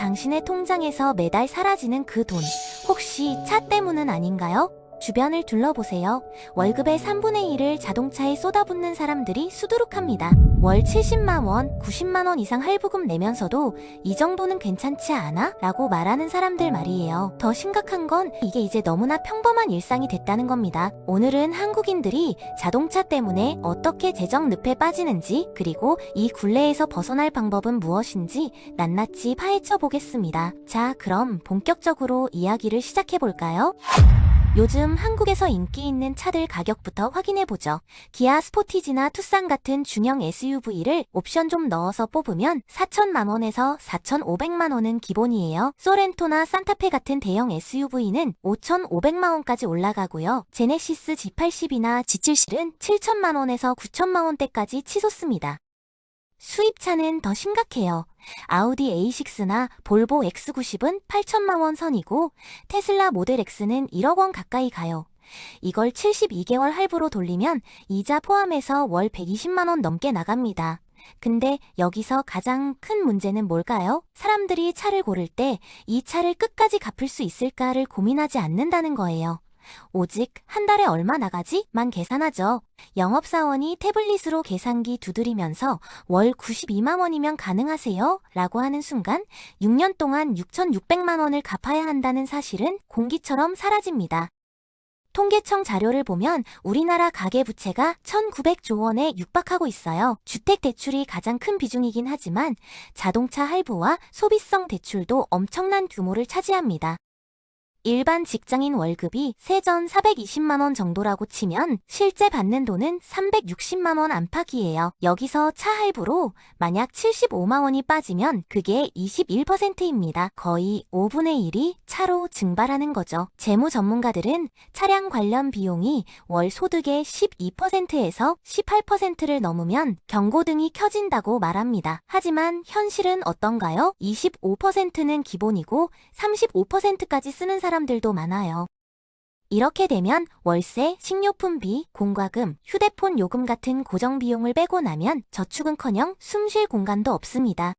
당신의 통장에서 매달 사라지는 그 돈, 혹시 차 때문은 아닌가요? 주변을 둘러보세요. 월급의 3분의 1을 자동차에 쏟아붓는 사람들이 수두룩합니다. 월 70만 원, 90만 원 이상 할부금 내면서도 이 정도는 괜찮지 않아? 라고 말하는 사람들 말이에요. 더 심각한 건 이게 이제 너무나 평범한 일상이 됐다는 겁니다. 오늘은 한국인들이 자동차 때문에 어떻게 재정 늪에 빠지는지, 그리고 이 굴레에서 벗어날 방법은 무엇인지 낱낱이 파헤쳐 보겠습니다. 자, 그럼 본격적으로 이야기를 시작해 볼까요? 요즘 한국에서 인기 있는 차들 가격부터 확인해보죠. 기아 스포티지나 투싼 같은 중형 SUV를 옵션 좀 넣어서 뽑으면 4천만원에서 4,500만원은 기본이에요. 소렌토나 산타페 같은 대형 SUV는 5,500만원까지 올라가고요. 제네시스 G80이나 G70은 7천만원에서 9천만원대까지 치솟습니다. 수입차는 더 심각해요. 아우디 A6나 볼보 X90은 8천만 원 선이고 테슬라 모델 X는 1억 원 가까이 가요. 이걸 72개월 할부로 돌리면 이자 포함해서 월 120만 원 넘게 나갑니다. 근데 여기서 가장 큰 문제는 뭘까요? 사람들이 차를 고를 때 이 차를 끝까지 갚을 수 있을까를 고민하지 않는다는 거예요. 오직 한 달에 얼마 나가지? 만 계산하죠. 영업사원이 태블릿으로 계산기 두드리면서 월 92만 원이면 가능하세요? 라고 하는 순간 6년 동안 6,600만 원을 갚아야 한다는 사실은 공기처럼 사라집니다. 통계청 자료를 보면 우리나라 가계부채가 1,900조 원에 육박하고 있어요. 주택대출이 가장 큰 비중이긴 하지만 자동차 할부와 소비성 대출도 엄청난 규모를 차지합니다. 일반 직장인 월급이 세전 420만원 정도라고 치면 실제 받는 돈은 360만원 안팎이에요. 여기서 차 할부로 만약 75만원이 빠지면 그게 21%입니다. 거의 5분의 1이 차로 증발하는 거죠. 재무 전문가들은 차량 관련 비용이 월 소득의 12%에서 18%를 넘으면 경고등이 켜진다고 말합니다. 하지만 현실은 어떤가요? 25%는 기본이고 35%까지 쓰는 사람 사람들도 많아요. 이렇게 되면 월세, 식료품비, 공과금, 휴대폰 요금 같은 고정 비용을 빼고 나면 저축은커녕 숨 쉴 공간도 없습니다.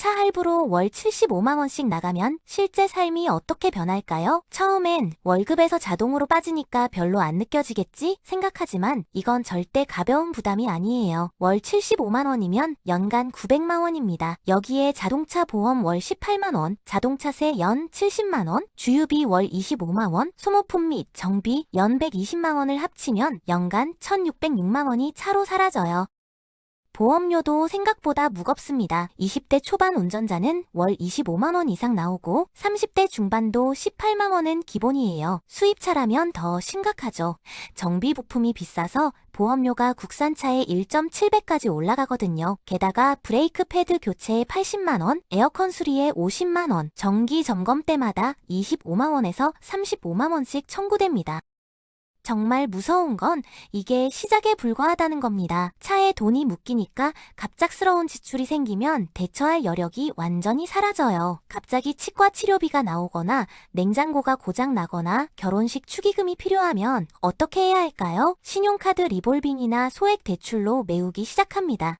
차 할부로 월 75만원씩 나가면 실제 삶이 어떻게 변할까요? 처음엔 월급에서 자동으로 빠지니까 별로 안 느껴지겠지 생각하지만 이건 절대 가벼운 부담이 아니에요. 월 75만원이면 연간 900만원입니다. 여기에 자동차 보험 월 18만원, 자동차세 연 70만원, 주유비 월 25만원, 소모품 및 정비 연 120만원을 합치면 연간 1606만원이 차로 사라져요. 보험료도 생각보다 무겁습니다. 20대 초반 운전자는 월 25만원 이상 나오고 30대 중반도 18만원은 기본이에요. 수입차라면 더 심각하죠. 정비 부품이 비싸서 보험료가 국산차의 1.7배까지 올라가거든요. 게다가 브레이크 패드 교체에 80만원, 에어컨 수리에 50만원, 정기 점검 때마다 25만원에서 35만원씩 청구됩니다. 정말 무서운 건 이게 시작에 불과하다는 겁니다. 차에 돈이 묶이니까 갑작스러운 지출이 생기면 대처할 여력이 완전히 사라져요. 갑자기 치과 치료비가 나오거나 냉장고가 고장 나거나 결혼식 축의금이 필요하면 어떻게 해야 할까요? 신용카드 리볼빙이나 소액 대출로 메우기 시작합니다.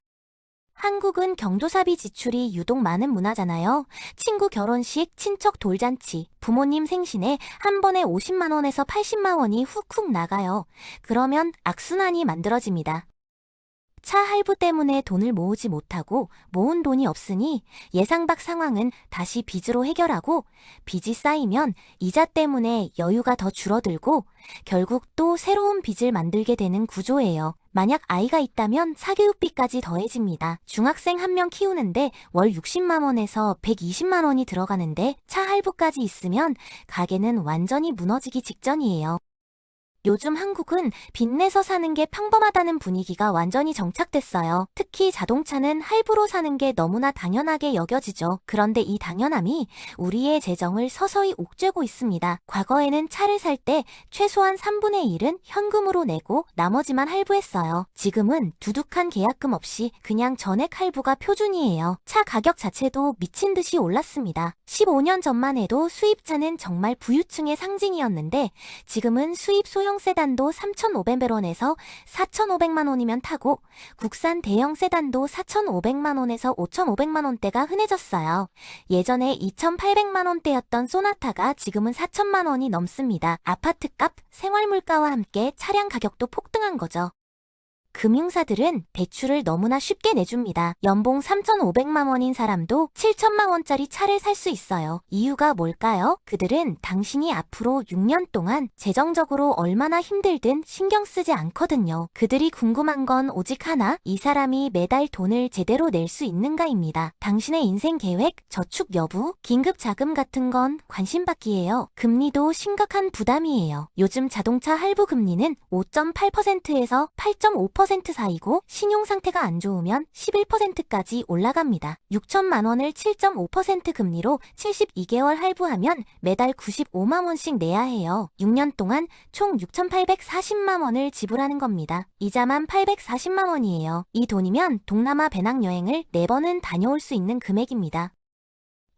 한국은 경조사비 지출이 유독 많은 문화잖아요. 친구 결혼식, 친척 돌잔치, 부모님 생신에 한 번에 50만원에서 80만원이 훅훅 나가요. 그러면 악순환이 만들어집니다. 차 할부 때문에 돈을 모으지 못하고 모은 돈이 없으니 예상 밖 상황은 다시 빚으로 해결하고 빚이 쌓이면 이자 때문에 여유가 더 줄어들고 결국 또 새로운 빚을 만들게 되는 구조예요. 만약 아이가 있다면 사교육비까지 더해집니다. 중학생 한 명 키우는데 월 60만 원에서 120만 원이 들어가는데 차 할부까지 있으면 가게는 완전히 무너지기 직전이에요. 요즘 한국은 빚내서 사는 게 평범하다는 분위기가 완전히 정착됐어요. 특히 자동차는 할부로 사는 게 너무나 당연하게 여겨지죠. 그런데 이 당연함이 우리의 재정을 서서히 옥죄고 있습니다. 과거에는 차를 살 때 최소한 3분의 1은 현금으로 내고 나머지만 할부했어요. 지금은 두둑한 계약금 없이 그냥 전액 할부가 표준이에요. 차 가격 자체도 미친 듯이 올랐습니다. 15년 전만 해도 수입차는 정말 부유층의 상징이었는데 지금은 수입 소형 세단도 3,500원에서 4,500만 원이면 타고 국산 대형 세단도 4,500만 원에서 5,500만 원대가 흔해졌어요. 예전에 2,800만 원대였던 소나타가 지금은 4천만 원이 넘습니다. 아파트값, 생활물가와 함께 차량 가격도 폭등한 거죠. 금융사들은 대출을 너무나 쉽게 내줍니다. 연봉 3,500만 원인 사람도 7천만 원짜리 차를 살 수 있어요. 이유가 뭘까요? 그들은 당신이 앞으로 6년 동안 재정적으로 얼마나 힘들든 신경 쓰지 않거든요. 그들이 궁금한 건 오직 하나, 이 사람이 매달 돈을 제대로 낼 수 있는가입니다. 당신의 인생 계획, 저축 여부, 긴급 자금 같은 건 관심 받기예요. 금리도 심각한 부담이에요. 요즘 자동차 할부 금리는 5.8%에서 8.5% 사이고 신용 상태가 안 좋으면 11%까지 올라갑니다. 6천만 원을 7.5% 금리로 72개월 할부하면 매달 95만 원씩 내야 해요. 6년 동안 총 6,840만 원을 지불하는 겁니다. 이자만 840만 원이에요. 이 돈이면 동남아 배낭여행을 4번은 다녀올 수 있는 금액입니다.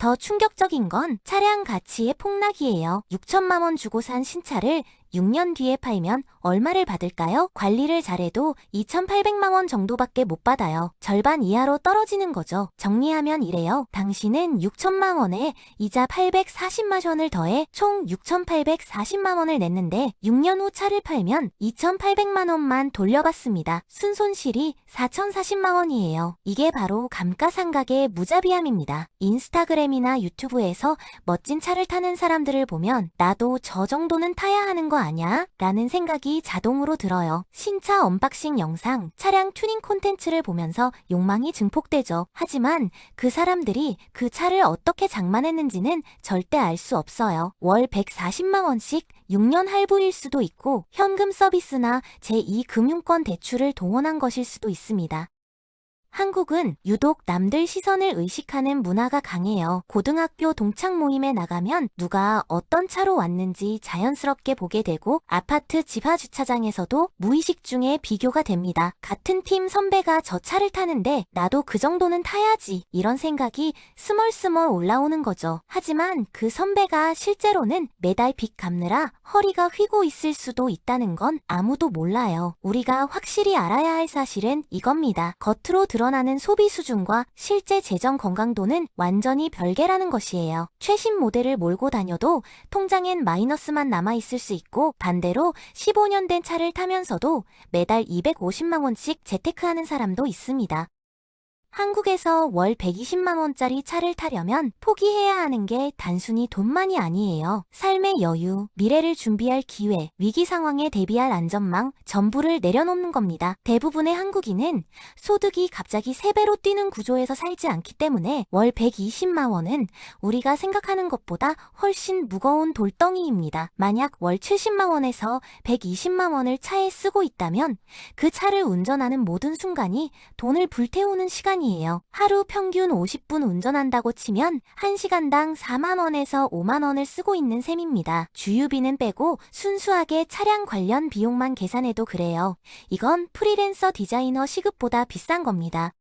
더 충격적인 건 차량 가치의 폭락이에요. 6천만 원 주고 산 신차를 6년 뒤에 팔면 얼마를 받을까요? 관리를 잘해도 2,800만 원 정도밖에 못 받아요. 절반 이하로 떨어지는 거죠. 정리하면 이래요. 당신은 6천만 원에 이자 840만 원을 더해 총 6,840만 원을 냈는데 6년 후 차를 팔면 2,800만 원만 돌려받습니다. 순손실이 4,040만 원이에요. 이게 바로 감가상각의 무자비함입니다. 인스타그램이나 유튜브에서 멋진 차를 타는 사람들을 보면 나도 저 정도는 타야 하는 거 아냐? 라는 생각이 자동으로 들어요. 신차 언박싱 영상, 차량 튜닝 콘텐츠를 보면서 욕망이 증폭되죠. 하지만 그 사람들이 그 차를 어떻게 장만했는지는 절대 알 수 없어요. 월 140만 원씩 6년 할부일 수도 있고 현금 서비스나 제2금융권 대출을 동원한 것일 수도 있습니다. 한국은 유독 남들 시선을 의식하는 문화가 강해요. 고등학교 동창 모임에 나가면 누가 어떤 차로 왔는지 자연스럽게 보게 되고 아파트 지하 주차장에서도 무의식 중에 비교가 됩니다. 같은 팀 선배가 저 차를 타는데 나도 그 정도는 타야지 이런 생각이 스멀스멀 올라오는 거죠. 하지만 그 선배가 실제로는 매달 빚 갚느라 허리가 휘고 있을 수도 있다는 건 아무도 몰라요. 우리가 확실히 알아야 할 사실은 이겁니다. 겉으로 드러나는 소비 수준과 실제 재정 건강도는 완전히 별개라는 것이에요. 최신 모델을 몰고 다녀도 통장엔 마이너스만 남아있을 수 있고 반대로 15년 된 차를 타면서도 매달 250만 원씩 재테크하는 사람도 있습니다. 한국에서 월 120만 원짜리 차를 타려면 포기해야 하는 게 단순히 돈만이 아니에요. 삶의 여유, 미래를 준비할 기회, 위기 상황에 대비할 안전망 전부를 내려놓는 겁니다. 대부분의 한국인은 소득이 갑자기 3배로 뛰는 구조에서 살지 않기 때문에 월 120만 원은 우리가 생각하는 것보다 훨씬 무거운 돌덩이입니다. 만약 월 70만 원에서 120만 원을 차에 쓰고 있다면 그 차를 운전하는 모든 순간이 돈을 불태우는 시간 이에요. 하루 평균 50분 운전한다고 치면 1시간당 4만원에서 5만원을 쓰고 있는 셈입니다. 주유비는 빼고 순수하게 차량 관련 비용만 계산해도 그래요. 이건 프리랜서 디자이너 시급보다 비싼 겁니다.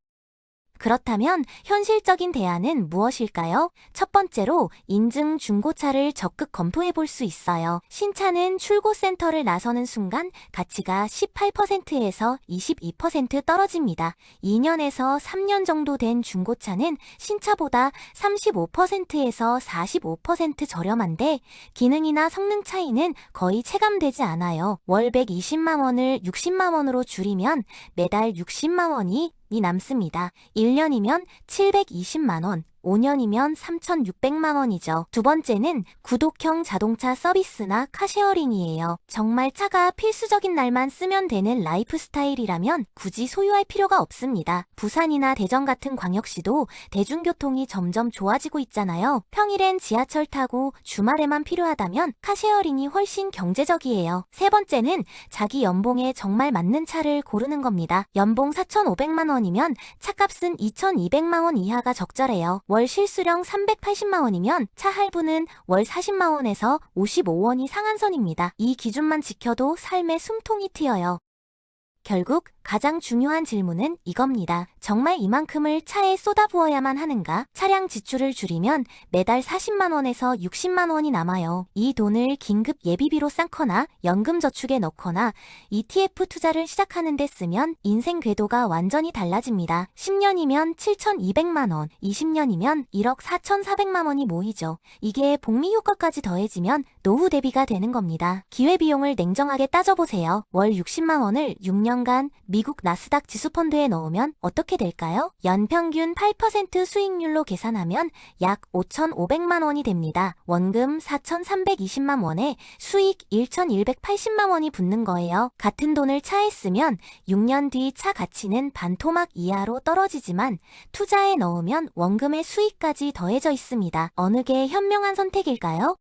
그렇다면 현실적인 대안은 무엇일까요? 첫 번째로 인증 중고차를 적극 검토해 볼 수 있어요. 신차는 출고센터를 나서는 순간 가치가 18%에서 22% 떨어집니다. 2년에서 3년 정도 된 중고차는 신차보다 35%에서 45% 저렴한데 기능이나 성능 차이는 거의 체감되지 않아요. 월 120만 원을 60만 원으로 줄이면 매달 60만 원이 이 남습니다. 1년이면 720만원, 5년이면 3,600만 원이죠. 두 번째는 구독형 자동차 서비스나 카쉐어링이에요. 정말 차가 필수적인 날만 쓰면 되는 라이프 스타일이라면 굳이 소유할 필요가 없습니다. 부산이나 대전 같은 광역시도 대중교통이 점점 좋아지고 있잖아요. 평일엔 지하철 타고 주말에만 필요하다면 카쉐어링이 훨씬 경제적이에요. 세 번째는 자기 연봉에 정말 맞는 차를 고르는 겁니다. 연봉 4,500만 원이면 차값은 2,200만 원 이하가 적절해요. 월 실수령 380만 원이면 차 할부는 월 40만 원에서 55원이 상한선입니다. 이 기준만 지켜도 삶의 숨통이 트여요. 결국 가장 중요한 질문은 이겁니다. 정말 이만큼을 차에 쏟아부어야만 하는가? 차량 지출을 줄이면 매달 40만원에서 60만원이 남아요. 이 돈을 긴급 예비비로 쌓거나 연금 저축에 넣거나 ETF 투자를 시작하는 데 쓰면 인생 궤도가 완전히 달라집니다. 10년이면 7,200만원, 20년이면 1억 4,400만원이 모이죠. 이게 복리 효과까지 더해지면 노후 대비가 되는 겁니다. 기회비용을 냉정하게 따져보세요. 월 60만원을 6년간 미국 나스닥 지수펀드에 넣으면 어떻게 될까요? 연평균 8% 수익률로 계산하면 약 5,500만 원이 됩니다. 원금 4,320만 원에 수익 1,180만 원이 붙는 거예요. 같은 돈을 차에 쓰면 6년 뒤 차 가치는 반토막 이하로 떨어지지만 투자에 넣으면 원금의 수익까지 더해져 있습니다. 어느 게 현명한 선택일까요?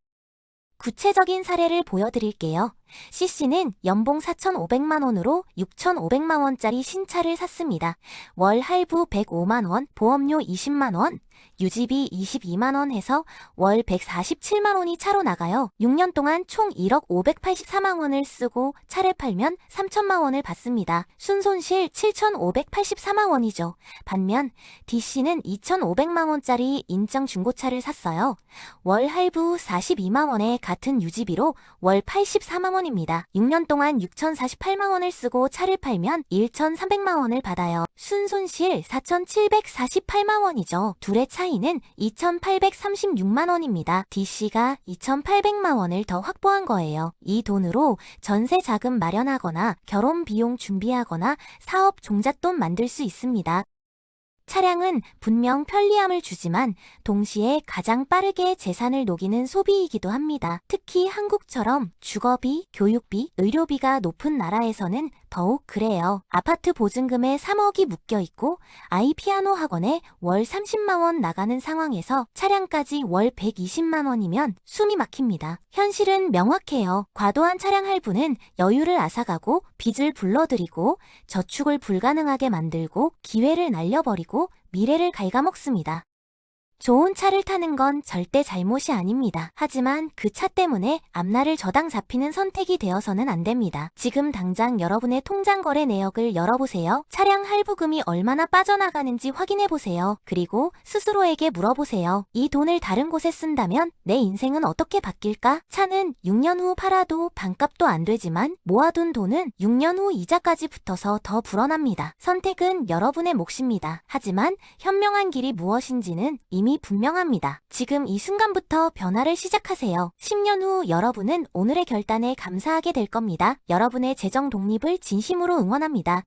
구체적인 사례를 보여드릴게요. C씨는 연봉 4,500만 원으로 6,500만 원짜리 신차를 샀습니다. 월 할부 105만 원, 보험료 20만 원, 유지비 22만 원 해서 월 147만 원이 차로 나가요. 6년 동안 총 1억 584만 원을 쓰고 차를 팔면 3천만 원을 받습니다. 순손실 7,584만 원이죠. 반면 D씨는 2,500만 원짜리 인정 중고차를 샀어요. 월 할부 42만 원에 같은 유지비로 월 84만 원 입니다. 6년 동안 6,048만 원을 쓰고 차를 팔면 1,300만 원을 받아요. 순손실 4,748만 원이죠. 둘의 차이는 2,836만 원입니다. D씨가 2,800만 원을 더 확보한 거예요. 이 돈으로 전세 자금 마련하거나 결혼 비용 준비하거나 사업 종잣돈 만들 수 있습니다. 차량은 분명 편리함을 주지만 동시에 가장 빠르게 재산을 녹이는 소비이기도 합니다. 특히 한국처럼 주거비, 교육비, 의료비가 높은 나라에서는 더욱 그래요. 아파트 보증금에 3억이 묶여 있고 아이 피아노 학원에 월 30만 원 나가는 상황에서 차량까지 월 120만 원이면 숨이 막힙니다. 현실은 명확해요. 과도한 차량 할부는 여유를 앗아가고 빚을 불러들이고 저축을 불가능하게 만들고 기회를 날려버리고 미래를 갉아먹습니다. 좋은 차를 타는 건 절대 잘못이 아닙니다. 하지만 그 차 때문에 앞날을 저당 잡히는 선택이 되어서는 안 됩니다. 지금 당장 여러분의 통장 거래 내역을 열어보세요. 차량 할부금이 얼마나 빠져나가는지 확인해보세요. 그리고 스스로에게 물어보세요. 이 돈을 다른 곳에 쓴다면 내 인생은 어떻게 바뀔까? 차는 6년 후 팔아도 반값도 안 되지만 모아둔 돈은 6년 후 이자까지 붙어서 더 불어납니다. 선택은 여러분의 몫입니다. 하지만 현명한 길이 무엇인지는 이미 분명합니다. 지금 이 순간부터 변화를 시작하세요. 10년 후 여러분은 오늘의 결단에 감사하게 될 겁니다. 여러분의 재정 독립을 진심으로 응원합니다.